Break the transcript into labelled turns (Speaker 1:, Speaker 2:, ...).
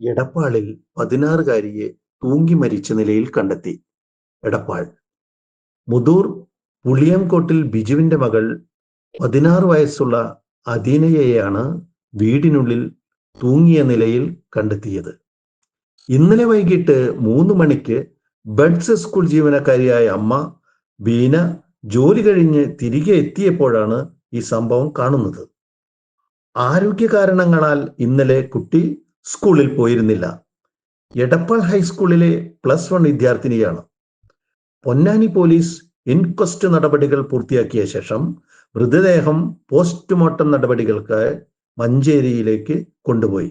Speaker 1: എടപ്പാളിൽ പതിനാറുകാരിയെ തൂങ്ങി മരിച്ച നിലയിൽ കണ്ടെത്തി. എടപ്പാൾ. മുതൂർ പുളിയംകോട്ടിൽ ബിജുവിന്റെ മകൾ പതിനാറ് വയസ്സുള്ള അദീനയെയാണ് വീടിനുള്ളിൽ തൂങ്ങിയ നിലയിൽ കണ്ടെത്തിയത്. ഇന്നലെ വൈകിട്ട് മൂന്ന് മണിക്ക് ബഡ്സ് സ്കൂൾ ജീവനക്കാരിയായ അമ്മ ബീന ജോലി കഴിഞ്ഞ് തിരികെ എത്തിയപ്പോഴാണ് ഈ സംഭവം കാണുന്നത്. ആരോഗ്യ കാരണങ്ങളാൽ ഇന്നലെ കുട്ടി സ്കൂളിൽ പോയിരുന്നില്ല. എടപ്പാൾ ഹൈസ്കൂളിലെ പ്ലസ് വൺ വിദ്യാർത്ഥിനിയാണ്. പൊന്നാനി പോലീസ് ഇൻക്വസ്റ്റ് നടപടികൾ പൂർത്തിയാക്കിയ ശേഷം മൃതദേഹം പോസ്റ്റ്മോർട്ടം നടപടികൾക്ക് മഞ്ചേരിയിലേക്ക് കൊണ്ടുപോയി.